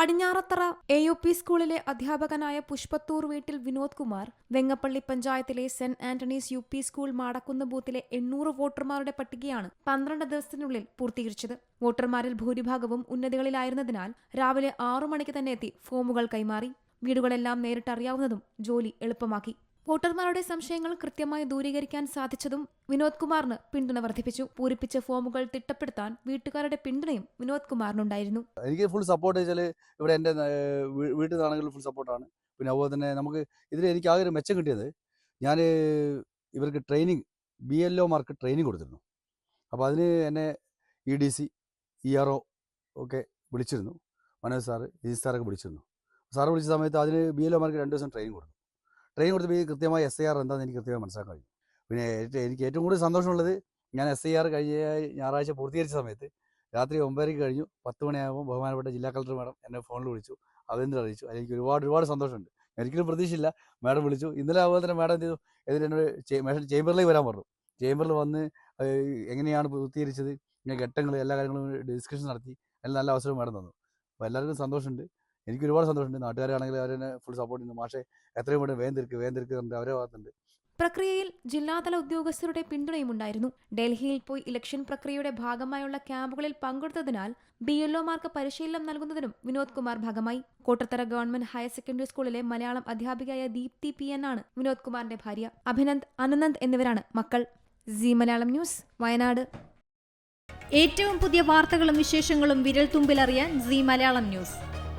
Padinjarathara A U P സ്കൂളിലെ അധ്യാപകനായ പുഷ്പത്തൂർ വീട്ടിൽ വിനോദ് കുമാർ വെങ്ങപ്പള്ളി പഞ്ചായത്തിലെ saint Antony's U P school Madakkunna ബൂത്തിലെ എണ്ണൂറ് വോട്ടർമാരുടെ പട്ടികയാണ് പന്ത്രണ്ട് ദിവസത്തിനുള്ളിൽ പൂർത്തീകരിച്ചത്. വോട്ടർമാരിൽ ഭൂരിഭാഗവും ഉന്നതികളിലായിരുന്നതിനാൽ രാവിലെ ആറു മണിക്ക് തന്നെ എത്തി ഫോമുകൾ കൈമാറി. വീടുകളെല്ലാം നേരിട്ടറിയാവുന്നതും ജോലി എളുപ്പമാക്കി. വോട്ടർമാരുടെ സംശയങ്ങൾ കൃത്യമായി ദൂരീകരിക്കാൻ സാധിച്ചതും വിനോദ് കുമാറിന് പിന്തുണ വർദ്ധിപ്പിച്ചു. പൂരിപ്പിച്ച ഫോമുകൾ തിട്ടപ്പെടുത്താൻ വീട്ടുകാരുടെ പിന്തുണയും വിനോദ് കുമാറിനുണ്ടായിരുന്നു. എനിക്ക് ഫുൾ സപ്പോർട്ട് വെച്ചാൽ ഇവിടെ എന്റെ വീട്ടിൽ നിന്നാണെങ്കിലും ഫുൾ സപ്പോർട്ടാണ് പിന്നെ അതുപോലെ തന്നെ നമുക്ക് ഇതിൽ എനിക്ക് ആകെ ഒരു മെച്ചം കിട്ടിയത് ഞാൻ ഇവർക്ക് ട്രെയിനിങ് ബി എൽ ഒമാർക്ക് ട്രെയിനിങ് കൊടുത്തിരുന്നു. അപ്പോൾ അതിന് എന്നെ E D C E R O ഒക്കെ വിളിച്ചിരുന്നു. മനോജ് സാറ് ഈ സാറൊക്കെ വിളിച്ചിരുന്നു. സാറ് വിളിച്ച സമയത്ത് അതിന് ബി എൽ ഒമാർക്ക് രണ്ട് ദിവസം ട്രെയിനിങ് കൊടുത്തു. ട്രെയിനിങ് കൊടുത്തപ്പോൾ ഈ കൃത്യമായി എസ് ഐ ആർ എന്താണെന്ന് എനിക്ക് കൃത്യമായി മനസ്സിലാക്കാൻ കഴിഞ്ഞു പിന്നെ എനിക്ക് ഏറ്റവും കൂടുതൽ സന്തോഷമുള്ളത് ഞാൻ എസ് ഐ ആർ കഴിഞ്ഞ ഞായറാഴ്ച പൂർത്തീകരിച്ച സമയത്ത് രാത്രി ഒമ്പതരയ്ക്ക് കഴിഞ്ഞു. പത്ത് മണിയാകുമ്പോൾ ബഹുമാനപ്പെട്ട ജില്ലാ കളക്ടർ മാഡം എന്നെ ഫോണിൽ വിളിച്ചു. അതെന്ത് അറിയിച്ചു? അതിൽ എനിക്ക് ഒരുപാട് ഒരുപാട് സന്തോഷമുണ്ട്. ഒരിക്കലും പ്രതീക്ഷയില്ല മാഡം വിളിച്ചു. ഇന്നലെ അതുപോലെ തന്നെ മാഡം എന്ത് ചെയ്തു? എന്നിട്ട് എന്നോട് ചേംബറിലേക്ക് വരാൻ പറഞ്ഞു. ചേംബറിൽ വന്ന് എങ്ങനെയാണ് പൂർത്തീകരിച്ചത്? ഇങ്ങനെ ഘട്ടങ്ങൾ എല്ലാ കാര്യങ്ങളും ഡിസ്കഷൻ നടത്തി. എല്ലാം നല്ല അവസരം മാഡം തന്നു. അപ്പോൾ എല്ലാവർക്കും സന്തോഷമുണ്ട്. എനിക്ക് ഒരുപാട് സന്തോഷമുണ്ട്. നാട്ടുകാരാണെങ്കിൽ അവരെന്നെ ഫുൾ സപ്പോർട്ട് ചെയ്യുന്നു. പക്ഷേ എത്രയും പെട്ടെന്ന് വേഗം വേന്തിരിക്കുക തീർക്ക് അവരെ ഭാഗത്തുണ്ട്. പ്രക്രിയയിൽ ജില്ലാതല ഉദ്യോഗസ്ഥരുടെ പിന്തുണയും ഉണ്ടായിരുന്നു. ഡൽഹിയിൽ പോയി ഇലക്ഷൻ പ്രക്രിയയുടെ ഭാഗമായുള്ള ക്യാമ്പുകളിൽ പങ്കെടുത്തതിനാൽ ബി എൽഒമാർക്ക് പരിശീലനം നൽകുന്നതിനും വിനോദ് കുമാർ ഭാഗമായി. കോട്ടത്തറ ഗവൺമെന്റ് ഹയർ സെക്കൻഡറി സ്കൂളിലെ മലയാളം അധ്യാപികയായ ദീപ്തി പി എൻ ആണ് വിനോദ് കുമാറിന്റെ ഭാര്യ. അഭിനന്ദ് അനനന്ദ് എന്നിവരാണ് മക്കൾ. C Malayalam news Wayanad. ഏറ്റവും പുതിയ വാർത്തകളും വിശേഷങ്ങളും വിരൽ തുമ്പിലറിയാൻ സി മലയാളം ന്യൂസ്.